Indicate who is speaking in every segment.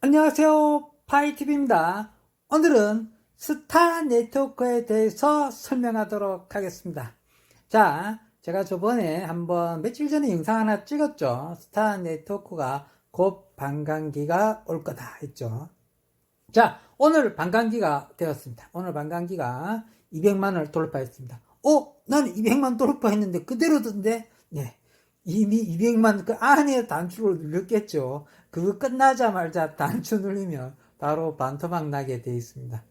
Speaker 1: 안녕하세요. 파이TV입니다. 오늘은 스타 네트워크에 대해서 설명하도록 하겠습니다. 자, 제가 저번에 한번 며칠 전에 영상 하나 찍었죠. 스타 네트워크가 곧 반감기가 올 거다 했죠. 자, 오늘 반감기가 되었습니다. 오늘 반감기가 200만을 돌파했습니다. 어? 나는 200만 돌파했는데 그대로던데? 네. 이미 200만 그 안에 단추를 눌렸겠죠. 그거 끝나자마자 단추 눌리면 바로 반토막 나게 돼 있습니다.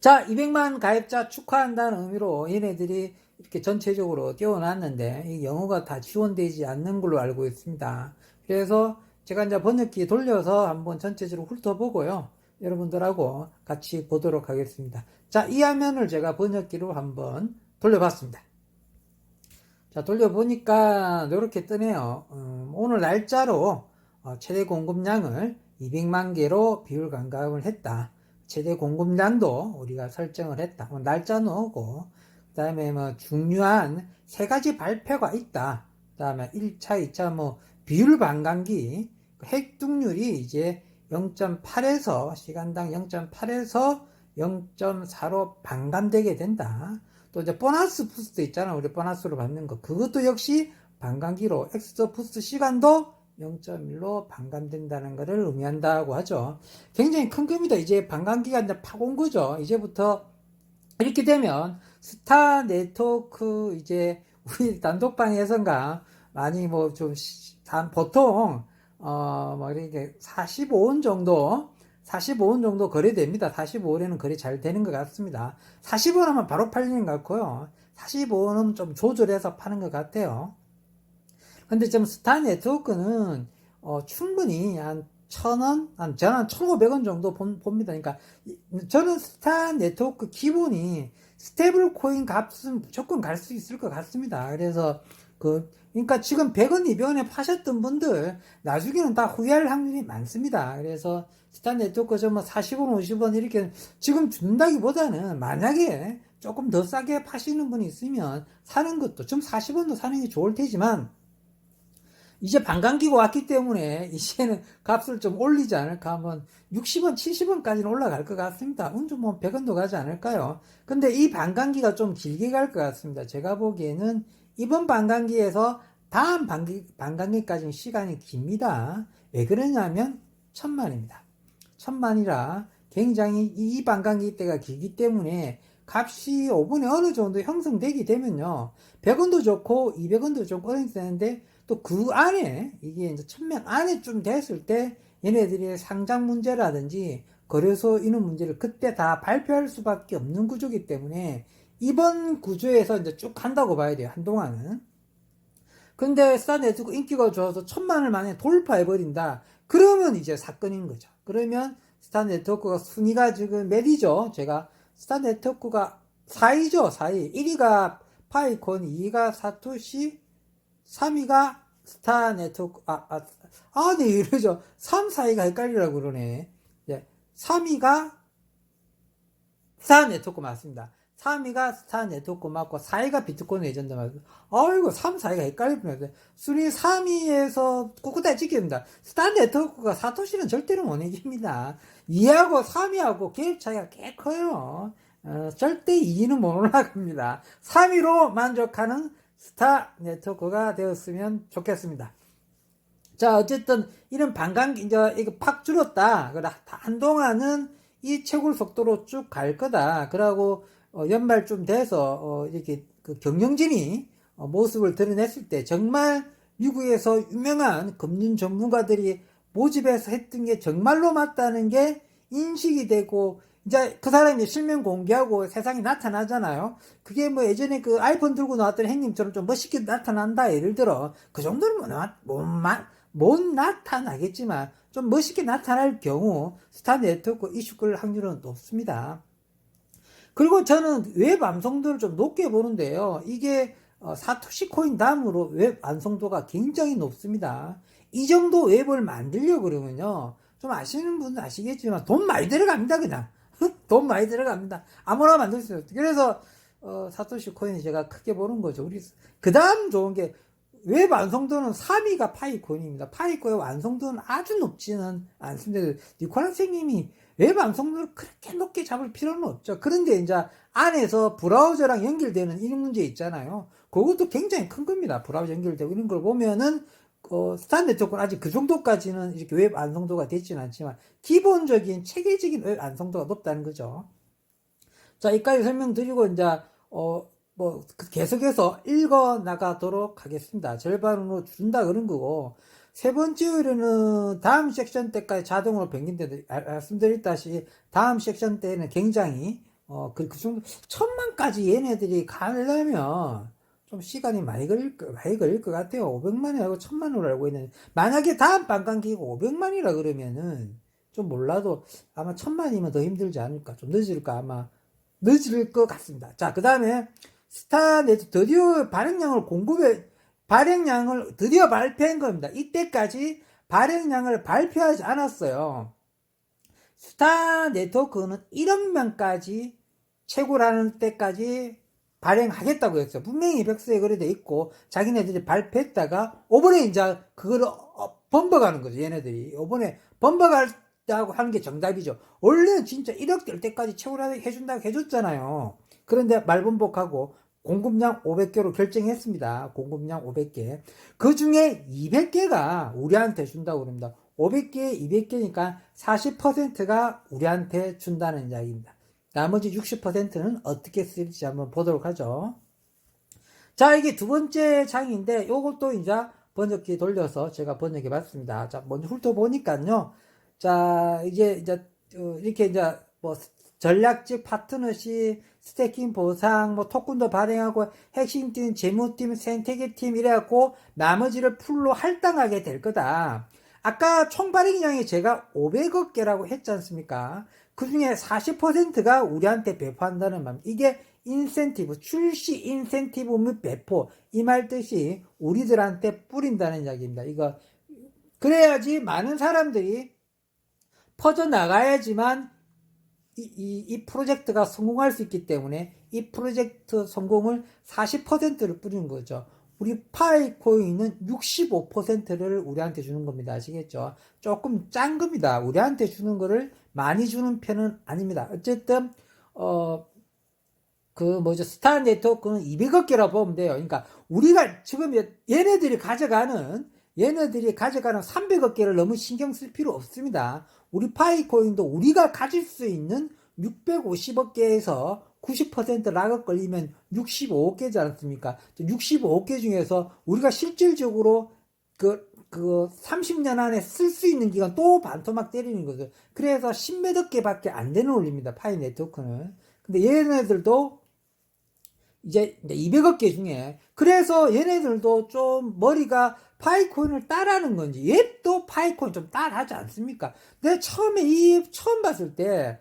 Speaker 1: 자, 200만 가입자 축하한다는 의미로 얘네들이 이렇게 전체적으로 띄워놨는데 이 영어가 다 지원되지 않는 걸로 알고 있습니다. 그래서 제가 이제 번역기 돌려서 한번 전체적으로 훑어보고요. 여러분들하고 같이 보도록 하겠습니다. 자, 이 화면을 제가 번역기로 한번 돌려봤습니다. 자, 돌려보니까 이렇게 뜨네요. 음, 오늘 날짜로 어, 최대 공급량을 200만 개로 비율 감감을 했다. 최대 공급량도 우리가 설정을 했다. 뭐 날짜 넣고 그 다음에 뭐 중요한 세 가지 발표가 있다. 그 다음에 1차, 2차 뭐 비율 반감기 핵득률이 이제 0.8에서 시간당 0.8에서 0.4로 반감되게 된다. 또 이제 보너스 부스트 있잖아. 우리 보너스로 받는 거. 그것도 역시 반감기로 엑스터 부스트 시간도 0.1로 반감된다는 것을 의미한다고 하죠. 굉장히 큰 겁니다. 이제 반감기가 이제 파온 거죠. 이제부터 이렇게 되면 스타 네트워크 이제 우리 단독방에선가 많이 뭐 좀 보통 어뭐 이렇게 45원 정도 45원 정도 거래됩니다. 45원에는 거래 잘 되는 것 같습니다. 40원 하면 바로 팔리는 것 같고요. 45원은 좀 조절해서 파는 것 같아요. 근데 좀 스타 네트워크는 어, 충분히 한 천원, 한 저는 1,500원 정도 본- 봅니다. 그러니까 이- 저는 스타 네트워크 기본이 스테이블 코인 값은 무조건 갈 수 있을 것 같습니다. 그래서 그 그러니까 지금 100원, 200원에 파셨던 분들 나중에는 다 후회할 확률이 많습니다. 그래서 스타 네트워크 좀뭐 40원, 50원 이렇게 지금 준다기보다는 만약에 조금 더 싸게 파시는 분이 있으면 사는 것도 좀 40원도 사는 게 좋을 테지만 이제 반감기가 왔기 때문에 이제는 값을 좀 올리지 않을까 하면 60원, 70원까지는 올라갈 것 같습니다. 운좀 뭐 100원도 가지 않을까요? 근데 이 반감기가 좀 길게 갈 것 같습니다. 제가 보기에는 이번 반감기에서 다음 반기, 반감기까지는 시간이 깁니다. 왜 그러냐면 천만입니다. 천만이라 굉장히 이 반감기 때가 길기 때문에 값이 5분에 어느 정도 형성되게 되면요. 100원도 좋고 200원도 좀 꺼내야 되는데 또 그 안에 이게 이제 천명 안에 좀 됐을 때 얘네들이 상장 문제라든지 거래소 이런 문제를 그때 다 발표할 수밖에 없는 구조이기 때문에 이번 구조에서 이제 쭉 한다고 봐야 돼요. 한동안은. 근데 스타네트워크 인기가 좋아서 천만을 만에 돌파해버린다. 그러면 이제 사건인 거죠. 그러면 스타 네트워크가 순위가 지금 몇이죠? 제가 스타 네트워크가 4위죠. 4위. 1위가 파이콘, 2위가 사토시, 3위가 스타 네트워크, 아, 아, 아, 네, 이러죠. 3, 4위가 헷갈리라고 그러네. 예. 3위가 스타 네트워크 맞습니다. 3위가 스타 네트워크 맞고, 4위가 비트코인 레전드 맞습니다. 아이고, 3, 4위가 헷갈릴 뻔했어요. 순위 3위에서 꿋꿋하게 지킵니다. 스타 네트워크가 사토시는 절대로 못 이깁니다. 2위하고 3위하고 계획 차이가 꽤 커요. 어, 절대 2위는 못 올라갑니다. 3위로 만족하는 스타 네트워크가 되었으면 좋겠습니다. 자, 어쨌든 이런 반감기 이제 이거 팍 줄었다. 한동안은 이 채굴 속도로 쭉 갈 거다. 그러고 어, 연말쯤 돼서 어, 이렇게 그 경영진이 어, 모습을 드러냈을 때 정말 미국에서 유명한 금융 전문가들이 모집해서 했던 게 정말로 맞다는 게 인식이 되고 이제 그 사람이 실명 공개하고 세상에 나타나잖아요. 그게 뭐 예전에 그 아이폰 들고 나왔던 행님처럼 좀 멋있게 나타난다. 예를 들어 그 정도는 뭐 나- 못, 마- 못 나타나겠지만 좀 멋있게 나타날 경우 스타 네트워크 이슈 끌 확률은 높습니다. 그리고 저는 웹 완성도를 좀 높게 보는데요. 이게 어, 사토시 코인 다음으로 웹 완성도가 굉장히 높습니다. 이 정도 웹을 만들려 그러면요. 좀 아시는 분은 아시겠지만 돈 많이 들어갑니다, 그냥. 돈 많이 들어갑니다. 아무나 만들 수 없어요. 그래서 어, 사토시 코인이 제가 크게 보는 거죠. 우리 그 다음 좋은 게 웹 완성도는 3위가 파이코인입니다. 파이코의 완성도는 아주 높지는 않습니다. 니콜라 선생님이 웹 완성도를 그렇게 높게 잡을 필요는 없죠. 그런데 이제 안에서 브라우저랑 연결되는 이런 문제 있잖아요. 그것도 굉장히 큰 겁니다. 브라우저 연결되고 이런 걸 보면은 어, 스탄 네트워크는 아직 그 정도까지는 이렇게 웹 완성도가 되지는 않지만 기본적인 체계적인 웹 완성도가 높다는 거죠. 자, 여기까지 설명드리고 이제 어, 뭐 계속해서 읽어 나가도록 하겠습니다. 절반으로 준다 그런 거고 세 번째 의뢰는 다음 섹션 때까지 자동으로 변경되는데 아, 말씀드렸다시피 다음 섹션 때는 굉장히 어, 그, 그 정도 천만까지 얘네들이 가려면 좀 시간이 많이 걸릴, 거- 많이 걸릴 것 같아요. 500만이라고 천만으로 알고 있는데 만약에 다음 반감기가 500만이라 그러면은 좀 몰라도 아마 천만이면 더 힘들지 않을까 좀 늦을까 아마 늦을 것 같습니다. 자, 그 다음에 스타넷 드디어 발행량을 공급해, 발행량을 드디어 발표한 겁니다. 이때까지 발행량을 발표하지 않았어요. 스타 네트워크는 1억 명까지 최고라는 때까지 발행하겠다고 했어요. 분명히 백스에 그래 돼 있고 자기네들이 발표했다가 오번에 이제 그걸 어, 번복하는 거죠. 얘네들이 오번에 번복하다고 하는 게 정답이죠. 원래는 진짜 1억 될 때까지 최고라 해준다고 해줬잖아요. 그런데 말번복하고 공급량 500개로 결정했습니다. 공급량 500개. 그 중에 200개가 우리한테 준다고 그럽니다. 500개, 200개니까 40%가 우리한테 준다는 이야기입니다. 나머지 60%는 어떻게 쓸지 한번 보도록 하죠. 자, 이게 두 번째 장인데, 요것도 이제 번역기 돌려서 제가 번역해 봤습니다. 자, 먼저 훑어보니까요. 자, 이제, 이제, 어, 이렇게 이제, 뭐, 전략적 파트너십, 스태킹 보상, 뭐, 토큰도 발행하고, 핵심팀, 재무팀, 생태계팀, 이래갖고, 나머지를 풀로 할당하게 될 거다. 아까 총 발행량이 제가 500억 개라고 했지 않습니까? 그 중에 40%가 우리한테 배포한다는 말. 이게 인센티브, 출시 인센티브 및 배포. 이 말 뜻이 우리들한테 뿌린다는 이야기입니다. 이거, 그래야지 많은 사람들이 퍼져나가야지만 이, 이, 이 프로젝트가 성공할 수 있기 때문에 이 프로젝트 성공을 40%를 뿌리는 거죠. 우리 파이 코인은 65%를 우리한테 주는 겁니다. 아시겠죠? 조금 짠 겁니다. 우리한테 주는 거를 많이 주는 편은 아닙니다. 어쨌든, 어, 그 뭐죠 스타 네트워크는 200억 개라 보면 돼요. 그러니까 우리가 지금 얘네들이 가져가는 얘네들이 가져가는 300억 개를 너무 신경 쓸 필요 없습니다. 우리 파이코인도 우리가 가질 수 있는 650억 개에서 90% 락업 걸리면 65억 개지 않습니까? 65억 개 중에서 우리가 실질적으로 그, 그 30년 안에 쓸 수 있는 기간 또 반토막 때리는 거죠. 그래서 10몇억 개밖에 안 되는 올립니다. 파이 네트워크는. 근데 얘네들도 이제 200억 개 중에 그래서 얘네들도 좀 머리가 파이코인을 따라하는 건지 얘도 파이코인 좀 따라하지 않습니까? 내가 처음에 이 처음 봤을 때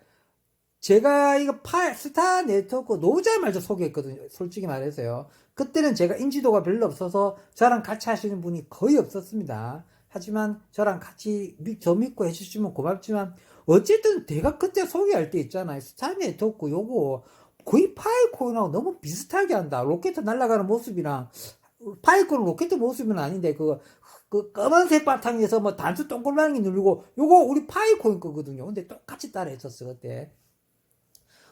Speaker 1: 제가 이거 파 스타 네트워크 노자마자 소개했거든요. 솔직히 말해서요. 그때는 제가 인지도가 별로 없어서 저랑 같이 하시는 분이 거의 없었습니다. 하지만 저랑 같이 미- 저 믿고 해주시면 고맙지만 어쨌든 내가 그때 소개할 때 있잖아요. 스타 네트워크 요거 거의 파이코인하고 너무 비슷하게 한다. 로켓 날아가는 모습이랑 파이코는 로켓 모습은 아닌데 그, 그 검은색 바탕에서 뭐 단수 동글랑이 누르고 요거 우리 파이코인 거거든요. 근데 똑같이 따라 했었어 그때.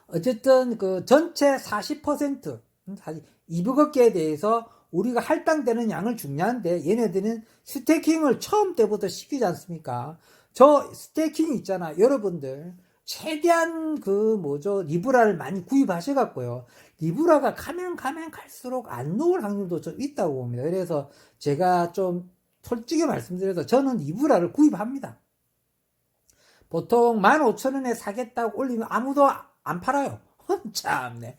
Speaker 1: 어쨌든 그 전체 40% 음, 사실 200억 개에 대해서 우리가 할당되는 양을 중요한데 얘네들은 스테이킹을 처음 때부터 시키지 않습니까? 저 스테이킹 있잖아 여러분들 최대한 그 뭐죠 리브라를 많이 구입하셔갖고요 리브라가 가면 가면 갈수록 안 놓을 확률도 좀 있다고 봅니다. 그래서 제가 좀 솔직히 말씀드려서 저는 리브라를 구입합니다. 보통 15,000원에 사겠다고 올리면 아무도 안 팔아요. 참네.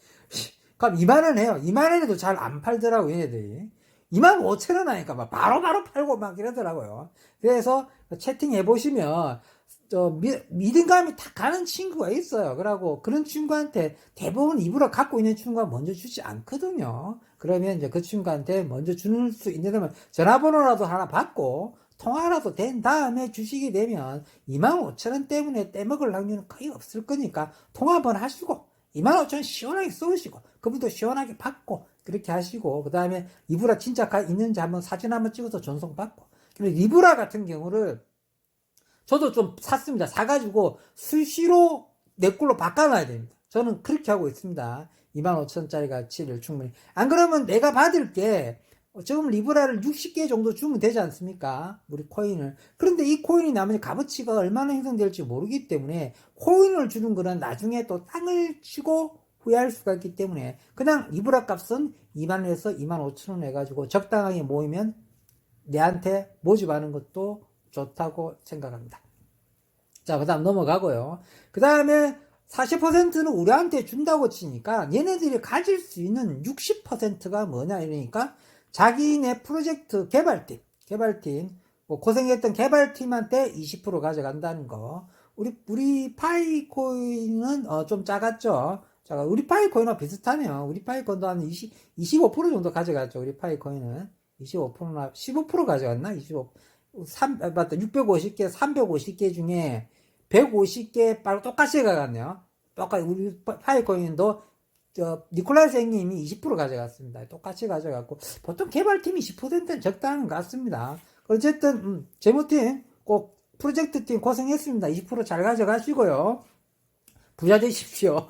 Speaker 1: 그럼 2만원 해요. 2만원에도 잘 안 팔더라고 얘네들이. 2만 5천 원 하니까 막 바로바로 팔고 막 이러더라고요. 그래서 채팅해 보시면 저 미, 믿음감이 탁 가는 친구가 있어요. 그러고 그런 친구한테 대부분 입으로 갖고 있는 친구가 먼저 주지 않거든요. 그러면 이제 그 친구한테 먼저 주는 수 있냐면 전화번호라도 하나 받고 통화라도 된 다음에 주시게 되면 2만 5천 원 때문에 떼먹을 확률은 거의 없을 거니까 통화 한번 하시고 2만 5천 시원하게 쏘시고 그분도 시원하게 받고 그렇게 하시고 그 다음에 리브라 진짜 가 있는지 한번 사진 한번 찍어서 전송 받고 그리고 리브라 같은 경우를 저도 좀 샀습니다. 사가지고 수시로 내 걸로 바꿔놔야 됩니다. 저는 그렇게 하고 있습니다. 25,000원짜리 가치를 충분히. 안 그러면 내가 받을 게 어, 지금 리브라를 60개 정도 주면 되지 않습니까? 우리 코인을. 그런데 이 코인이 나머지 값어치가 얼마나 형성될지 모르기 때문에 코인을 주는 거는 나중에 또 땅을 치고 후회할 수가 있기 때문에 그냥 리브라 값은 2만원에서 2만 5천원 해가지고 적당하게 모이면 내한테 모집하는 것도 좋다고 생각합니다. 자, 그 다음 넘어가고요. 그 다음에 40%는 우리한테 준다고 치니까 얘네들이 가질 수 있는 60%가 뭐냐 이러니까 자기네 프로젝트 개발팀, 개발팀, 뭐 고생했던 개발팀한테 20% 가져간다는 거. 우리, 우리 파이코인은 어, 좀 작았죠. 자, 우리 파이코인과 비슷하네요. 우리 파이코인도 한 20, 25% 정도 가져갔죠. 우리 파이코인은. 25%나, 15% 가져갔나? 25, 3, 아, 맞다. 650개, 350개 중에 150개 바로 똑같이 가갔네요. 똑같이, 우리 파- 파이코인도 저 니콜라이 선생님이 20% 가져갔습니다. 똑같이 가져갔고 보통 개발팀이 10%는 적당한 것 같습니다. 어쨌든 음, 재무팀 꼭 프로젝트 팀 고생했습니다. 20%잘 가져가시고요. 부자 되십시오.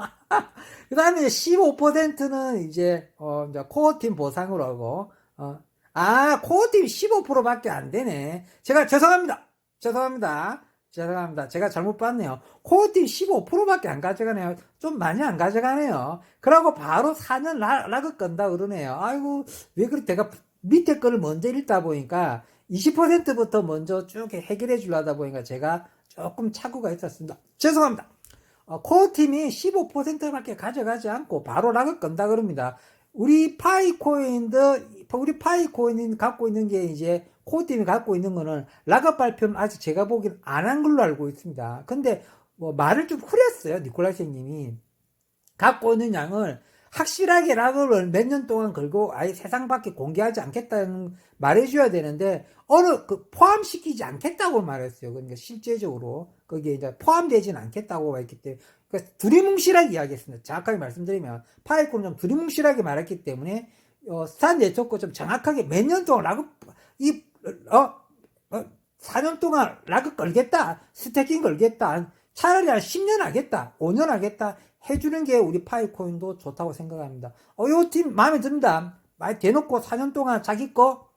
Speaker 1: 그 다음에 15%는 이제 어 이제 코어팀 보상으로 하고 어, 아 코어팀 15%밖에 안 되네. 제가 죄송합니다. 죄송합니다. 죄송합니다. 제가 잘못 봤네요. 코어팀 15%밖에 안 가져가네요. 좀 많이 안 가져가네요. 그러고 바로 4년 라, 락을 건다 그러네요. 아이고, 왜 그래? 내가 밑에 거를 먼저 읽다 보니까 20%부터 먼저 쭉 해결해 주려다 보니까 제가 조금 착오가 있었습니다. 죄송합니다. 어, 코어팀이 15%밖에 가져가지 않고 바로 락을 건다 그럽니다. 우리 파이코인도, 우리 파이 코인이 갖고 있는 게 이제 코어팀이 갖고 있는 거는 락업 발표는 아직 제가 보기엔 안 한 걸로 알고 있습니다. 근데 뭐 말을 좀 후렸어요. 니콜라이 선생님이. 갖고 있는 양을 확실하게 락을 몇 년 동안 걸고 아예 세상 밖에 공개하지 않겠다는 말해줘야 되는데 어느 그 포함시키지 않겠다고 말했어요. 그러니까 실제적으로 거기에 이제 포함되지는 않겠다고 말했기 때문에 그러니까 두리뭉실하게 이야기했습니다. 정확하게 말씀드리면 파이콘은 좀 두리뭉실하게 말했기 때문에 어, 스탄 네트워크 좀 정확하게 몇 년 동안 락을 이 어, 어 4년 동안 락을 걸겠다 스태킹 걸겠다 차라리 한 10년 하겠다 5년 하겠다 해주는 게 우리 파이코인도 좋다고 생각합니다. 어, 요 팀 마음에 듭니다. 많이 대놓고 4년 동안 자기 거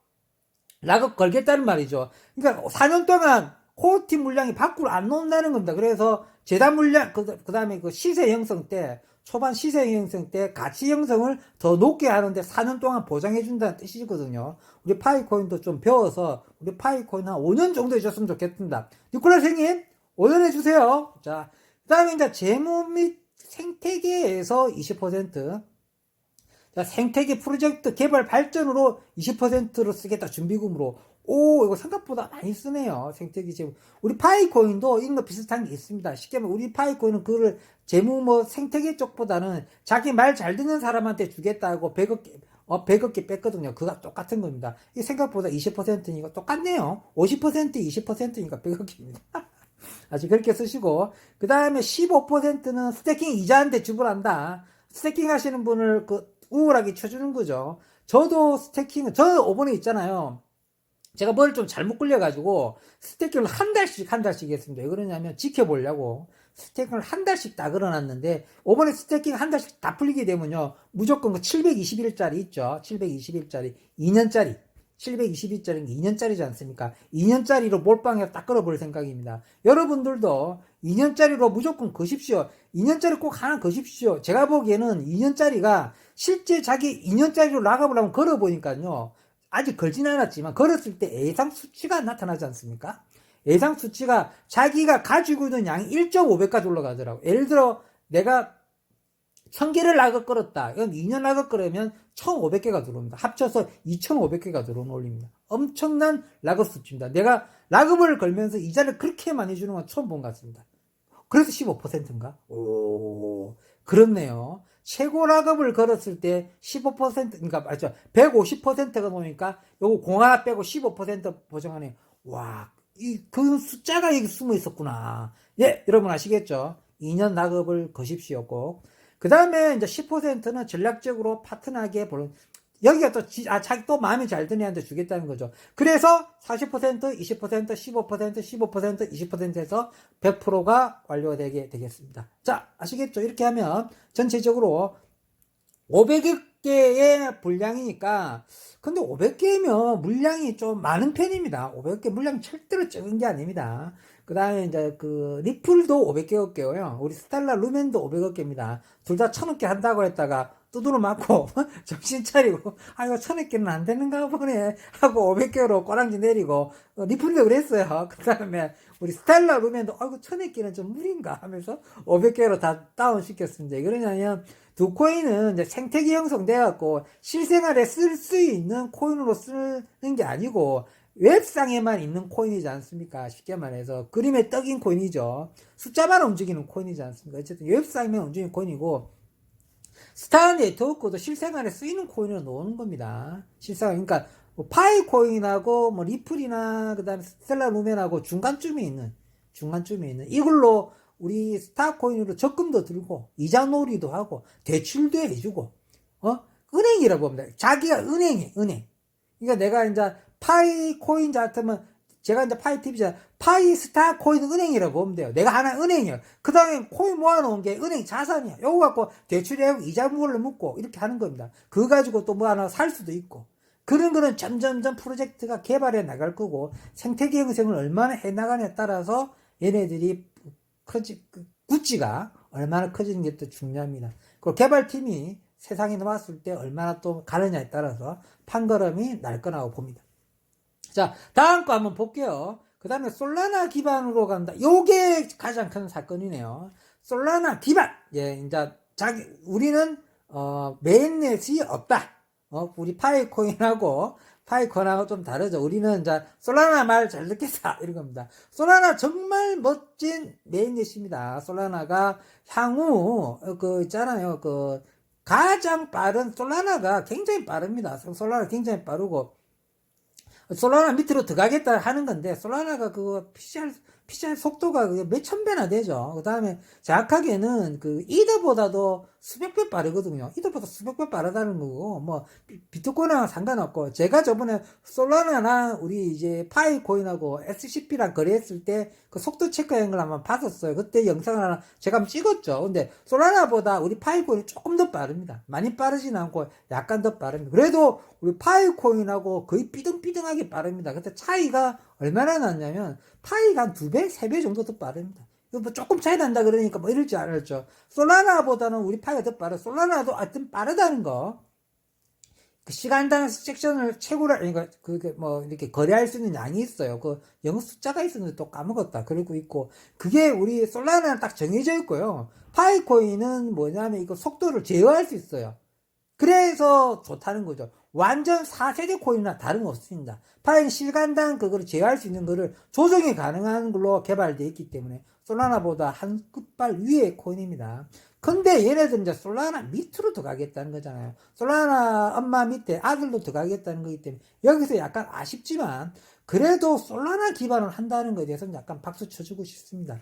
Speaker 1: 락업 걸겠다는 말이죠. 그러니까 4년 동안 코어팀 물량이 밖으로 안 나온다는 겁니다. 그래서 재단 물량, 그, 그 다음에 그 시세 형성 때, 초반 시세 형성 때 가치 형성을 더 높게 하는데 4년 동안 보장해 준다는 뜻이거든요. 우리 파이코인도 좀 배워서 우리 파이코인 한 5년 정도 해줬으면 좋겠습니다. 니콜라 선생님, 5년 해주세요. 자, 그 다음에 이제 재무 및 생태계에서 20%, 자, 생태계 프로젝트 개발 발전으로 20%로 쓰겠다, 준비금으로. 오, 이거 생각보다 많이 쓰네요. 생태계 재무. 우리 파이코인도 이런 거 비슷한 게 있습니다. 쉽게 말하면 우리 파이코인은 그거를 재무 뭐 생태계 쪽보다는 자기 말 잘 듣는 사람한테 주겠다고 100억 개, 어, 100억 개 뺐거든요. 그거 똑같은 겁니다. 이 생각보다 20%니까 똑같네요. 50% 20%니까 100억 개입니다. 아직 그렇게 쓰시고 그 다음에 15%는 스태킹 이자한테 지불한다. 스태킹 하시는 분을 그 우울하게 쳐주는 거죠. 저도 스태킹 저 오번에 있잖아요. 제가 뭘좀 잘못 끌려가지고 스태킹을 한 달씩 한 달씩 했습니다. 왜 그러냐면 지켜보려고 스태킹을 한 달씩 다 걸어놨는데 오번에 스태킹 한 달씩 다 풀리게 되면요 무조건 그 720일짜리 있죠. 720일짜리 2년짜리 722짜리는 2년짜리지 않습니까? 2년짜리로 몰빵해서 딱 끌어볼 생각입니다. 여러분들도 2년짜리로 무조건 거십시오. 2년짜리 꼭 하나 거십시오. 제가 보기에는 2년짜리가 실제 자기 2년짜리로 락업을 한번 걸어보니까요. 아직 걸진 않았지만 걸었을 때 예상 수치가 나타나지 않습니까? 예상 수치가 자기가 가지고 있는 양이 1.5배까지 올라가더라고. 예를 들어 내가 1000개를 락업 끌었다. 그럼 2년 락업 끌으면 1500개가 들어옵니다. 합쳐서 2500개가 들어오는 올립니다. 엄청난 락업 수치입니다. 내가 락업을 걸면서 이자를 그렇게 많이 주는 건 처음 본 것 같습니다. 그래서 15%인가? 오, 그렇네요. 최고 락업을 걸었을 때 15%, 그러니까 맞죠. 150%가 놓으니까 요거 공 하나 빼고 15% 보정하네. 와, 이, 그 숫자가 여기 숨어 있었구나. 예, 여러분 아시겠죠? 2년 락업을 거십시오, 꼭. 그 다음에 이제 10%는 전략적으로 파트너에게 보는, 여기가 또, 지- 아, 자기 또 마음에 잘 드는 애한테 주겠다는 거죠. 그래서 40%, 20%, 15%, 15%, 20%에서 100%가 완료되게 되겠습니다. 자, 아시겠죠? 이렇게 하면 전체적으로 500개의 분량이니까, 근데 500개면 물량이 좀 많은 편입니다. 500개 물량 절대로 적은 게 아닙니다. 그 다음에 이제 그 리플도 500개 개고요. 우리 스텔라 루멘도 500억 개입니다. 둘 다 1000억 개 한다고 했다가 두드러 맞고 정신 차리고 아 이거 1000억 개는 안 되는가 보네 하고 500개로 꼬랑지 내리고 어, 리플도 그랬어요. 그 다음에 우리 스텔라 루멘도 아이고 1000억 개는 좀 무리인가 하면서 500개로 다 다운 시켰습니다. 왜 그러냐면 두 코인은 이제 생태계 형성돼 갖고 실생활에 쓸 수 있는 코인으로 쓰는 게 아니고 웹상에만 있는 코인이지 않습니까? 쉽게 말해서 그림에 떡인 코인이죠. 숫자만 움직이는 코인이지 않습니까? 어쨌든 웹상에만 움직이는 코인이고 스타 네트워크도 실생활에 쓰이는 코인으로 놓는 겁니다. 실생활 그러니까 뭐 파이 코인하고 뭐 리플이나 그다음에 스텔라 루멘하고 중간쯤에 있는 중간쯤에 있는 이걸로 우리 스타 코인으로 적금도 들고 이자 놀이도 하고 대출도 해주고 어 은행이라고 봅니다. 자기가 은행이 은행. 그러니까 내가 이제 파이 코인 같으면 제가 이제 파이 TV잖아. 파이 스타 코인 은행이라고 보면 돼요. 내가 하나 은행이야. 그 다음에 코인 모아놓은 게 은행 자산이야. 요거 갖고 대출하고 이자 물로 묶고 이렇게 하는 겁니다. 그거 가지고 또 뭐 하나 살 수도 있고. 그런 거는 점점점 프로젝트가 개발해 나갈 거고 생태계 형성을 얼마나 해 나가냐에 따라서 얘네들이 커지, 그 구찌가 얼마나 커지는 게 또 중요합니다. 그리고 개발팀이 세상에 나왔을 때 얼마나 또 가느냐에 따라서 판걸음이 날 거라고 봅니다. 자, 다음 거 한번 볼게요. 그 다음에 솔라나 기반으로 간다. 요게 가장 큰 사건이네요. 솔라나 기반. 예, 이제 자기, 우리는, 어, 메인넷이 없다. 어, 우리 파이코인하고, 파이콘하고 좀 다르죠. 우리는 이제 솔라나 말 잘 듣겠다. 이런 겁니다. 솔라나 정말 멋진 메인넷입니다. 솔라나가 향후, 어, 그, 있잖아요. 그, 가장 빠른 솔라나가 굉장히 빠릅니다. 솔라나 굉장히 빠르고, 솔라나 밑으로 들어가겠다 하는 건데 솔라나가 그 PCR PCR 속도가 그게 몇천 배나 되죠. 그 다음에 정확하게는 그 이더보다도 수백 배 빠르거든요. 이더보다 수백 배 빠르다는 거고 뭐 비- 비트코인하고 상관없고 제가 저번에 솔라나나 우리 이제 파이 코인하고 SCP랑 거래했을 때 그 속도 체크한 걸 한번 봤었어요. 그때 영상을 하나 제가 한번 찍었죠. 근데 솔라나보다 우리 파이 코인이 조금 더 빠릅니다. 많이 빠르진 않고 약간 더 빠릅니다. 그래도 우리 파이 코인하고 거의 삐등삐등하게 빠릅니다. 그때 차이가 얼마나 났냐면 파이가 한 두 배, 세 배 정도 더 빠릅니다. 뭐 조금 차이 난다 그러니까 뭐 이럴 줄 알았죠. 솔라나보다는 우리 파이가 더 빠르. 솔라나도 하여튼 빠르다는 거. 그 시간당 섹션을 최고로 그러니까 그게 뭐 이렇게 거래할 수 있는 양이 있어요. 그 영어 숫자가 있었는데 또 까먹었다. 그러고 있고 그게 우리 솔라나는 딱 정해져 있고요. 파이코인은 뭐냐면 이거 속도를 제어할 수 있어요. 그래서 좋다는 거죠. 완전 4세대 코인이나 다름없습니다. 파이는 시간당 그거를 제어할 수 있는 거를 조정이 가능한 걸로 개발되어 있기 때문에 솔라나보다 한 끝발 위의 코인입니다. 근데 얘네들은 이제 솔라나 밑으로 들어가겠다는 거잖아요. 솔라나 엄마 밑에 아들로 들어가겠다는 거기 때문에 여기서 약간 아쉽지만 그래도 솔라나 기반을 한다는 것에 대해서는 약간 박수 쳐주고 싶습니다.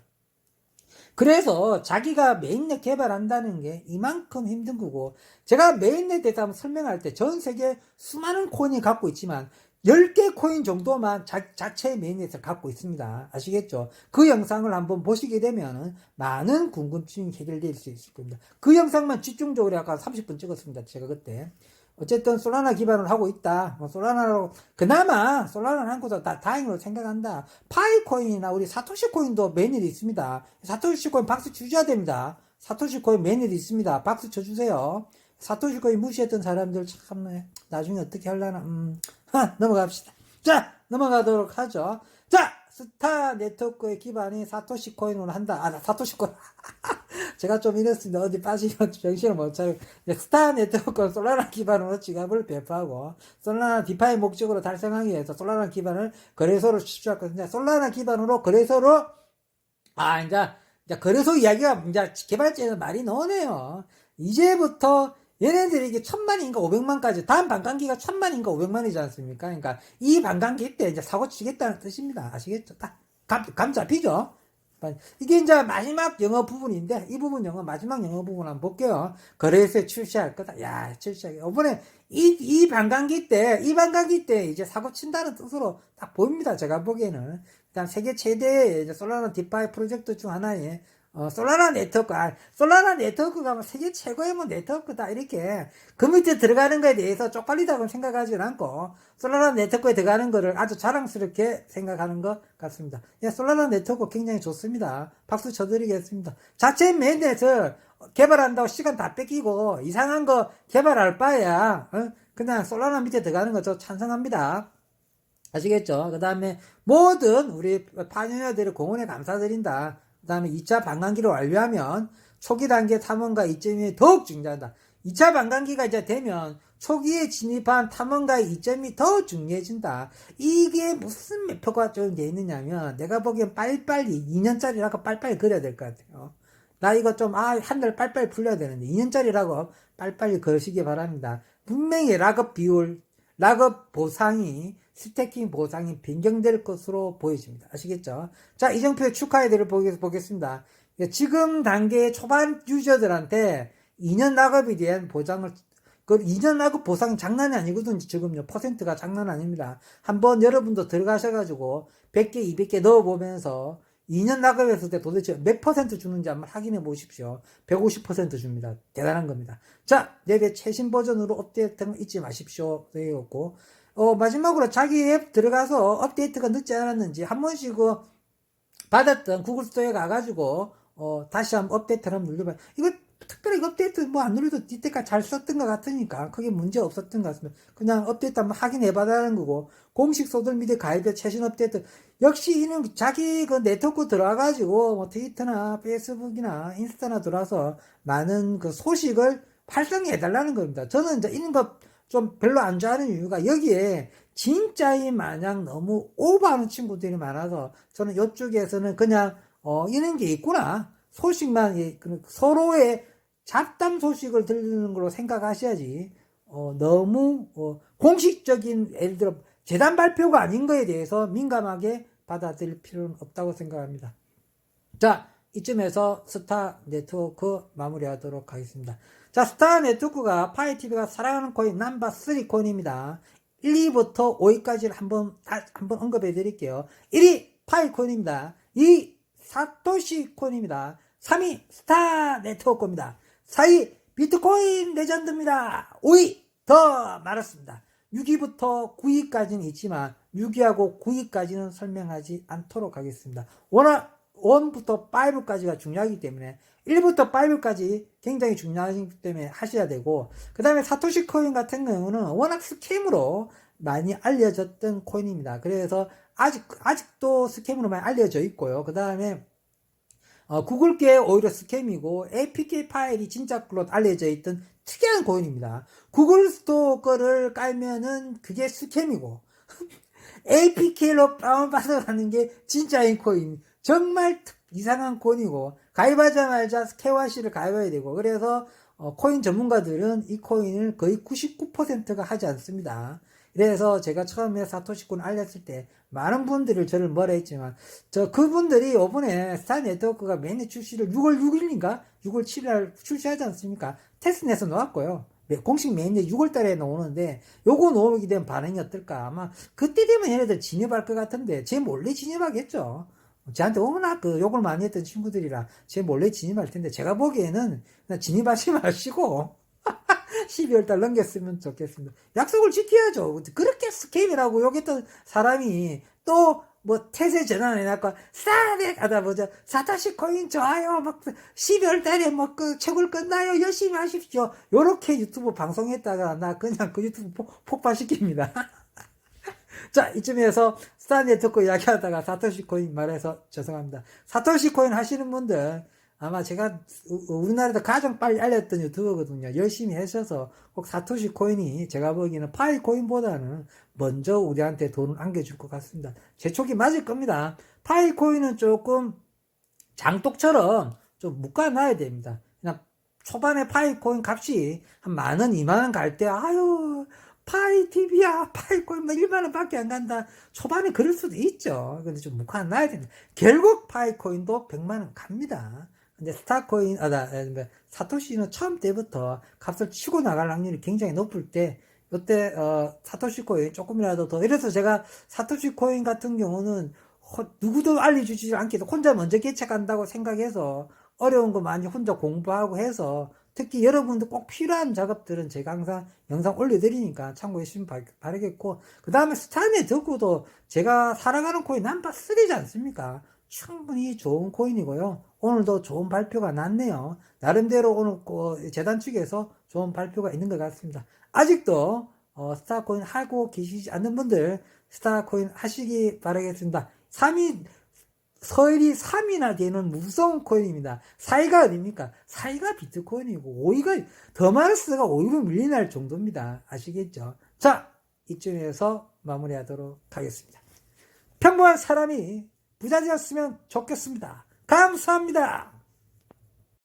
Speaker 1: 그래서 자기가 메인넷 개발한다는 게 이만큼 힘든 거고 제가 메인넷에 대해서 한번 설명할 때 전 세계 수많은 코인이 갖고 있지만 10개 코인 정도만 자, 자체의 메인넷을 갖고 있습니다. 아시겠죠? 그 영상을 한번 보시게 되면 많은 궁금증이 해결될 수 있을 겁니다. 그 영상만 집중적으로 약간 30분 찍었습니다. 제가 그때. 어쨌든 솔라나 기반을 하고 있다. 뭐 솔라나로 그나마 솔라나를 한 것도 다 다행으로 생각한다. 파이 코인이나 우리 사토시 코인도 메인이 있습니다. 사토시 코인 박수 주셔야 됩니다. 사토시 코인 메인이 있습니다. 박수 쳐주세요. 사토시 코인 무시했던 사람들 참 나중에 어떻게 하려나 음 하, 넘어갑시다. 자 넘어가도록 하죠. 자 스타 네트워크의 기반이 사토시 코인으로 한다. 아 나 사토시 코인 제가 좀 이랬습니다. 어디 빠지면 정신을 못 차리고. 스타 네트워크는 솔라나 기반으로 지갑을 배포하고, 솔라나 디파이 목적으로 달성하기 위해서 솔라나 기반을 거래소로 것인데, 솔라나 기반으로 거래소로, 아, 이제, 이제 거래소 이야기가 이제 개발자에서 말이 나오네요. 이제부터 얘네들이 이게 천만인가 오백만까지, 다음 반감기가 천만인가 오백만이지 않습니까? 그러니까 이 반감기 때 이제 사고 치겠다는 뜻입니다. 아시겠죠? 딱, 감, 감 잡히죠? 이게 이제 마지막 영어 부분인데 이 부분 영어 마지막 영어 부분 한번 볼게요. 거래소에 출시할 거다. 야 출시하게. 이번에 이, 이 반감기 때, 이 반감기 때 이제 사고 친다는 뜻으로 딱 보입니다. 제가 보기에는. 일단 세계 최대의 솔라나 디파이 프로젝트 중 하나의 어, 솔라나 네트워크, 아, 솔라나 네트워크가 뭐 세계 최고의 뭐 네트워크다, 이렇게. 그 밑에 들어가는 거에 대해서 쪽팔리다고 생각하지 않고, 솔라나 네트워크에 들어가는 거를 아주 자랑스럽게 생각하는 것 같습니다. 예, 솔라나 네트워크 굉장히 좋습니다. 박수 쳐드리겠습니다. 자체 맨넷을 개발한다고 시간 다 뺏기고, 이상한 거 개발할 바에야, 어? 그냥 솔라나 밑에 들어가는 거저 찬성합니다. 아시겠죠? 그 다음에 모든 우리 파녀녀들의 공헌에 감사드린다. 그 다음에 2차 반감기를 완료하면 초기 단계 탐험가 이점이 더욱 중요하다. 2차 반감기가 이제 되면 초기에 진입한 탐험가의 이점이 더 중요해진다. 이게 무슨 매표가 좀 돼 있느냐면 내가 보기엔 빨리빨리 2년짜리라고 빨리빨리 그려야 될 것 같아요. 나 이거 좀, 아, 한 달 빨리빨리 풀려야 되는데, 2년짜리라고 빨리빨리 그러시기 바랍니다. 분명히 락업 비율, 락업 보상이, 스태킹 보상이 변경될 것으로 보여집니다. 아시겠죠? 자, 이정표의 축하 해드릴 보겠, 보겠습니다. 예, 지금 단계의 초반 유저들한테 2년 락업에 대한 보장을 그 2년 락업 보상 장난이 아니거든요. 지금요. 퍼센트가 장난 아닙니다. 한번 여러분도 들어가셔가지고 100개, 200개 넣어보면서 2년 락업했을 때 도대체 몇 퍼센트 주는지 한번 확인해 보십시오. 150% 줍니다. 대단한 겁니다. 자, 내배 최신 버전으로 업데이트는 잊지 마십시오. 되었고, 어, 마지막으로 자기 앱 들어가서 업데이트가 늦지 않았는지 한 번씩 그 받았던 구글 스토어에 가가지고, 어, 다시 한번 업데이트를 한번 눌러봐요. 이거 특별히 업데이트 뭐 안 눌러도 이때까지 잘 썼던 것 같으니까 크게 문제 없었던 것 같습니다. 그냥 업데이트 한번 확인해 봐라는 거고, 공식 소셜미디어 가입의 최신 업데이트. 역시 이는 자기 그 네트워크 들어와가지고, 뭐 트위터나 페이스북이나 인스타나 들어와서 많은 그 소식을 활성해 달라는 겁니다. 저는 이제 이런 거 좀 별로 안 좋아하는 이유가 여기에 진짜인 마냥 너무 오버하는 친구들이 많아서 저는 이쪽에서는 그냥 어 이런 게 있구나 소식만 이- 그 서로의 잡담 소식을 들리는 걸로 생각하셔야지 어 너무 어 공식적인 예를 들어 재단 발표가 아닌 거에 대해서 민감하게 받아들일 필요는 없다고 생각합니다. 자, 이쯤에서 스타 네트워크 마무리하도록 하겠습니다. 자, 스타 네트워크가 파이TV가 사랑하는 코인 넘버 3 코인입니다. 1, 2부터 5위까지를 한번, 다- 한번 언급해 드릴게요. 1위 파이코인입니다. 2위 사토시 코인입니다. 3위 스타 네트워크입니다. 4위 비트코인 레전드입니다. 5위 더 많았습니다. 6위부터 9위까지는 있지만 6위하고 9위까지는 설명하지 않도록 하겠습니다. 워낙 1부터 5까지가 중요하기 때문에 1부터 5까지 굉장히 중요하기 때문에 하셔야 되고 그 다음에 사토시 코인 같은 경우는 워낙 스캠으로 많이 알려졌던 코인입니다. 그래서 아직 아직도 스캠으로 많이 알려져 있고요. 그 다음에 어, 구글계 오히려 스캠이고 APK 파일이 진짜 걸로 알려져 있던 특이한 코인입니다. 구글 스토어 거를 깔면은 그게 스캠이고 APK로 다운받아 가는 게 진짜인 코인. 정말 특- 이상한 코인이고 가입하자마자 KYC를 가입해야 되고 그래서 어, 코인 전문가들은 이 코인을 거의 99%가 하지 않습니다. 그래서 제가 처음에 사토시코인 알렸을 때 많은 분들이 저를 뭐라 했지만 저 그분들이 이번에 스타 네트워크가 매년 출시를 6월 6일인가 6월 7일 출시하지 않습니까? 테스트내서 놓았고요. 매- 공식 매니저 6월 달에 나오는데 요거 나오게 되면 반응이 어떨까 아마 그때 되면 얘네들 진입할 것 같은데 제 몰래 진입하겠죠. 저한테 워낙 그 욕을 많이 했던 친구들이라 제 몰래 진입할 텐데 제가 보기에는 진입하지 마시고 12월 달 넘겼으면 좋겠습니다. 약속을 지켜야죠. 그렇게 스캠이라고 욕했던 사람이 또 뭐 태세 전환해놨고 싸네 가다 보자. 사타시 코인 좋아요. 막 12월 달에 뭐그 채굴 끝나요. 열심히 하십시오. 요렇게 유튜브 방송했다가 나 그냥 그 유튜브 폭, 폭파시킵니다 자 이쯤에서 스타 네트워크 이야기하다가 사토시 코인 말해서 죄송합니다 사토시 코인 하시는 분들 아마 제가 우- 우리나라에서 가장 빨리 알렸던 유튜버거든요. 열심히 하셔서 꼭 사토시 코인이 제가 보기에는 파이 코인보다는 먼저 우리한테 돈을 안겨줄 것 같습니다. 제 촉이 맞을 겁니다. 파이 코인은 조금 장독처럼 좀 묶어놔야 됩니다. 그냥 초반에 파이 코인 값이 한 만 원, 이만 원 갈 때, 아유, 파이 TV야, 파이코인 뭐 1만원 밖에 안 간다. 초반에 그럴 수도 있죠. 근데 좀 묵화 놔야 된다. 결국 파이 코인도 100만원 갑니다. 근데 스타코인, 아, 나, 에, 뭐, 사토시는 처음 때부터 값을 치고 나갈 확률이 굉장히 높을 때, 이때, 어, 사토시 코인 조금이라도 더, 이래서 제가 사토시 코인 같은 경우는 호- 누구도 알려주지 않게도 혼자 먼저 개척한다고 생각해서 어려운 거 많이 혼자 공부하고 해서 특히 여러분들 꼭 필요한 작업들은 제가 항상 영상 올려드리니까 참고해 주시면 바- 바라겠고 그 다음에 스타넷 듣고도 제가 살아가는 코인 남바 3지 않습니까? 충분히 좋은 코인이고요. 오늘도 좋은 발표가 났네요. 나름대로 오늘 그 재단 측에서 좋은 발표가 있는 것 같습니다. 아직도 어, 스타코인 하고 계시지 않는 분들 스타코인 하시기 바라겠습니다. 3위 서열이 3위나 되는 무서운 코인입니다. 4위가 어딥니까? 4위가 비트코인이고 5위가 더마르스가 5위로 밀려날 정도입니다. 아시겠죠? 자, 이쯤에서 마무리하도록 하겠습니다. 평범한 사람이 부자 되었으면 좋겠습니다. 감사합니다.